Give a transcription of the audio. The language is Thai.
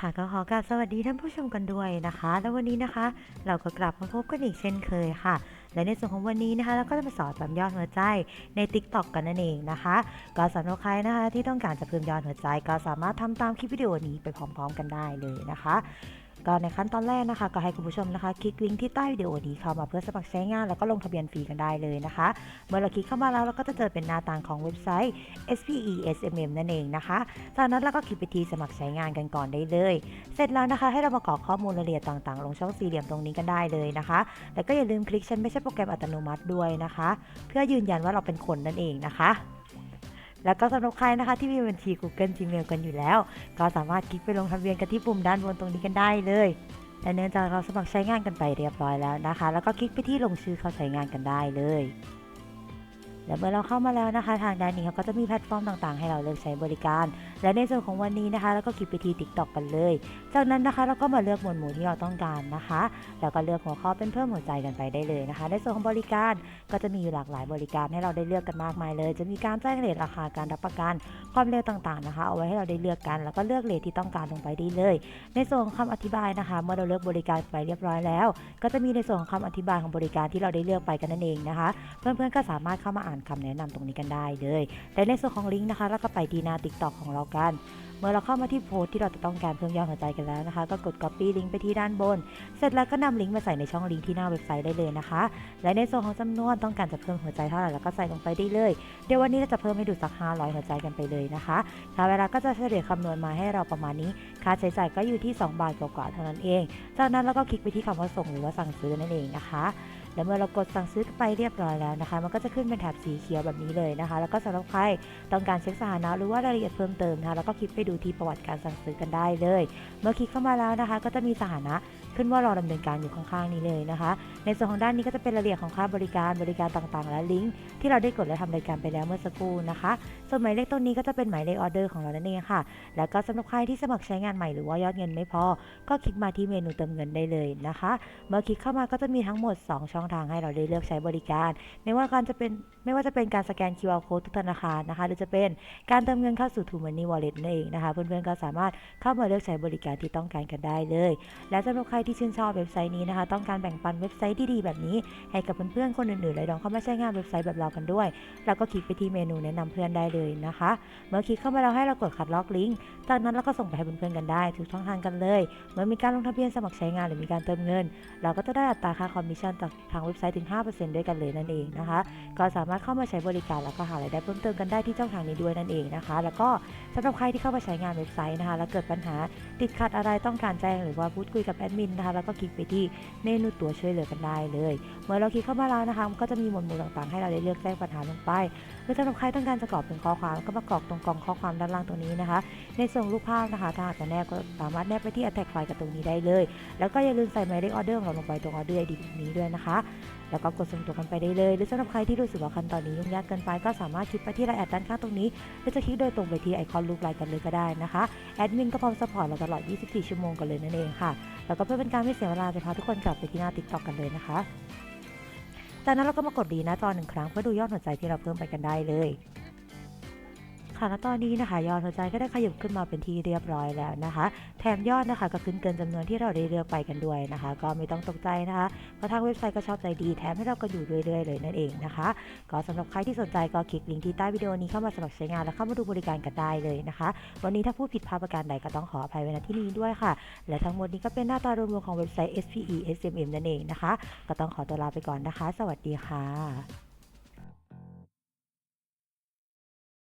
ค่ะก็ขอกราบสวัสดีท่านผู้ชมกันด้วยนะคะ แล้ววันนี้นะคะ เราก็กลับมาพบกันอีกเช่นเคยค่ะ และในส่วนของวันนี้นะคะ เราก็จะมาสอนปั๊มยอดหัวใจใน Tik t o อกกันนั่นเองนะคะ ก็สำหรับใครนะคะที่ต้องการจะเพิ่มยอดหัวใจ ก็สามารถทำตามคลิปวิดีโอนี้ไปพร้อม ๆ กันได้เลยนะคะ ก็ในขั้นตอนแรกนะคะ ก็ให้คุณผู้ชมนะคะ คลิกลิงก์ที่ใต้วิดีโอนี้เข้ามาเพื่อสมัครใช้งานแล้วก็ลงทะเบียนฟรีกันได้เลยนะคะ เมื่อเราคลิกเข้ามาแล้วเราก็จะเจอเป็นหน้าต่างของเว็บไซต์ SPESMM นั่นเองนะคะจากนั้นเราก็คลิกไปที่สมัครใช้งานกันก่อนได้เลย เสร็จแล้วนะคะ ให้เรามากรอกข้อมูลรายละเอียดต่างๆ ลงช่องสี่เหลี่ยมตรงนี้กันได้เลยนะคะแล้วก็อย่าลืมคลิกฉันไม่ใช่โปรแกรมอัตโนมัติด้วยนะคะ เพื่อยืนยันว่าเราเป็นคนนั่นเองนะคะ แล้วก็สำหรับใครนะคะที่มีบัญชี Google Gmail กันอยู่แล้ว ก็สามารถคลิกไปลงทะเบียนกันที่ปุ่มด้านบนตรงนี้กันได้เลยและเนื่องจากเราสมัครใช้งานกันไปเรียบร้อยแล้วนะคะ แล้วก็คลิกไปที่ลงชื่อเข้าใช้งานกันได้เลย และเมื่อเราเข้ามาแล้วนะคะ ทางด้านนี้เขาก็จะมีแพลตฟอร์มต่างๆ ให้เราเลือกใช้บริการ และในส่วนของวันนี้นะคะเราก็คลิกไปที่ TikTok กันเลย จากนั้นนะคะเราก็มาเลือกหมวดหมู่ที่เราต้องการนะคะ แล้วก็เลือกหัวข้อเป็นเพิ่มหัวใจกันไปได้เลยนะคะ ในส่วนของบริการก็จะมีอยู่หลากหลายบริการให้เราได้เลือกกันมากมายเลย จะมีการแจ้งเรทราคาการรับประกันความเร็วต่างๆนะคะ เอาไว้ให้เราได้เลือกกัน แล้วก็เลือกเรทที่ต้องการลงไปได้เลย ในส่วนของคำอธิบายนะคะ เมื่อเราเลือกบริการไปเรียบร้อยแล้ว ก็จะมีในส่วนของคำอธิบายของบริการที่เราได้เลือกไปกันนั่นเองนะคะ เพื่อนๆก็สามารถเข้ามาอ่านคำแนะนำตรงนี้กันได้เลยและในส่วนของลิงก์นะคะเราก็ไปที่หน้า TikTok ของเรากัน เมื่อเราเข้ามาที่โพสต์ที่เราจะต้องการเพิ่มยอดหัวใจกันแล้วนะคะ ก็กด copy ลิงก์ไปที่ด้านบน เสร็จแล้วก็นำลิงก์มาใส่ในช่องลิงก์ที่หน้าเว็บไซต์ได้เลยนะคะ และในส่วนของจำนวนต้องการจะเพิ่มหัวใจเท่าไหร่แล้วก็ใส่ลงไปได้เลย เดี๋ยววันนี้เราจะเพิ่มให้ดูสัก 500 หัวใจกันไปเลยนะคะค่าเวลาก็จะเฉลี่ยคำนวณมาให้เราประมาณนี้ ค่าใช้จ่ายก็อยู่ที่ 2 บาทกว่าๆเท่านั้นเอง จากนั้นเราก็คลิกไปที่คำว่าส่งหรือว่าสั่งซื้อนั่นเองนะคะ และเมื่อเรากดสั่งซื้อไปเรียบร้อยแล้วนะคะ มันก็จะขึ้นเป็นแถบสีเขียวแบบนี้เลยนะคะ แล้วก็สำหรับใครต้องการเช็คสถานะหรือว่ารายละเอียดเพิ่มเติมนะคะแล้วก็คลิกไปดูที่ประวัติการสั่งซื้อกันได้เลย เมื่อคลิกเข้ามาแล้วนะคะ ก็จะมีสถานะขึ้นว่ารอดำเนินการอยู่ข้างๆนี้เลยนะคะ ในส่วนของด้านนี้ก็จะเป็นรายละเอียดของค่าบริการบริการต่างๆ และลิงก์ที่เราได้กดและทำรายการไปแล้วเมื่อสักครู่นะคะ ส่วนหมายเลขตรงนี้ก็จะเป็นหมายเลขออเดอร์ของเรานั่นเองค่ะ แล้วก็สำหรับใครที่สมัครใช้งานใหม่หรือว่ายอดเงินไม่พอ ก็คลิกมาที่เมนูเติมเงินได้เลยนะคะ เมื่อคลิกเข้ามาก็จะมีทั้งหมด 2 ช่องทางให้เราได้เลือกใช้บริการ ไม่ว่าการจะเป็นไม่ว่าจะเป็นการสแกน QR code ทุกธนาคารนะคะ หรือจะเป็นการเติมเงินเข้าสู่ t ู Money Wallet นั่นเองนะคะ เพื่อนๆก็สามารถเข้ามาเลือกใช้บริการที่ต้องการกันได้เลย และสำหรับใครที่ชื่นชอบเว็บไซต์นี้นะคะ ต้องการแบ่งปันเว็บไซต์ที่ดีแบบนี้ ให้กับเพื่อนๆคนอื่นๆเลยลองเข้ามาใช้งานเว็บไซต์แบบเรากันด้วย แล้วก็คลิกไปที่เมนูแนะนำเพื่อนได้เลยนะคะ เมื่อคลิกเข้ามาแล้วให้เรากดคัดลอกลิงก์จากนั้นเราก็ส่งไปให้เพื่อนๆกันได้ทุกช่องทางกันเลย เมื่อมีการลงทะเบียนสมัครใช้งานหรือมีการเติมเงิน เราก็จะได้อัตราค่าคอมมิชชั่นจากางเว็บไซต์ถึง 5%ด้วยกันเลยนั่นเองนะคะ ก็สามารถเข้ามาใช้บริการแล้วก็หารายได้เพิ่มเติมกันได้ที่ช่องทางนี้ด้วยนั่นเองนะคะ แล้วก็สำหรับใครที่เข้ามาใช้งานเว็บไซต์นะคะ แล้วเกิดปัญหาติดขัดอะไรต้องการแจ้งหรือว่าพูดคุยกับแอดมินนะคะ แล้วก็คลิกไปที่เมนูตัวช่วยเหลือกันได้เลย เมื่อเราคลิกเข้ามาแล้วนะคะก็จะมีหมวดหมู่ต่างๆ ให้เราได้เลือกแจ้งปัญหาลงไปหรือสำหรับใครต้องการจะกรอกเป็นข้อความก็มากรอกตรงกล่องข้อความด้านล่างตรงนี้นะคะ ในส่วนรูปภาพนะคะถ้าหากจะแนบก็สามารถแนบไปที่ attach file กับตรงนี้ได้เลย แล้วก็อย่าลืมใส่หมายเลขออเดอร์ของเราลงไปตรงออเดอร์ ID นี้ด้วยนะคะแล้วก็กดส่งตัวกันไปได้เลย หรือสำหรับใครที่รู้สึกว่าขั้นตอนนี้ยุ่งยากเกินไปก็สามารถคลิกไปที่ไลน์แอดด้านข้างตรงนี้ หรือจะคลิกโดยตรงไปที่ไอคอนรูปไลน์กันเลยก็ได้นะคะ แอดมินก็พร้อมสปอร์ตเราตลอด 24 ชั่วโมงกันเลยนั่นเองค่ะ แล้วก็เพื่อเป็นการไม่เสียเวลาจะพาทุกคนกลับไปที่หน้าติ๊กต็อกกันเลยนะคะ จากนั้นเราก็มากดดีหน้าจอหนึ่งครั้งเพื่อดูยอดหัวใจที่เราเพิ่มไปกันได้เลย ค่ะและตอนนี้นะคะยอดหัวใจก็ได้ขยับขึ้นมาเป็นที่เรียบร้อยแล้วนะคะ แถมยอดนะคะก็ขึ้นเกินจำนวนที่เราได้เลือกไปกันด้วยนะคะ ก็ไม่ต้องตกใจนะคะเพราะทางเว็บไซต์ก็ชอบใจดีแถมให้เราก็อยู่เรื่อยๆเลยนั่นเองนะคะ ก็สำหรับใครที่สนใจก็คลิกลิงก์ที่ใต้วิดีโอนี้เข้ามาสมัครใช้งานและเข้ามาดูบริการกันได้เลยนะคะ วันนี้ถ้าพูดผิดพลาดประการใดก็ต้องขออภัยไว้ณที่นี้ด้วยค่ะ และทั้งหมดนี้ก็เป็นหน้าตารวมๆของเว็บไซต์ SPE SMM นั่นเองนะคะ ก็ต้องขอตัวลาไปก่อนนะคะ สวัสดีค่ะ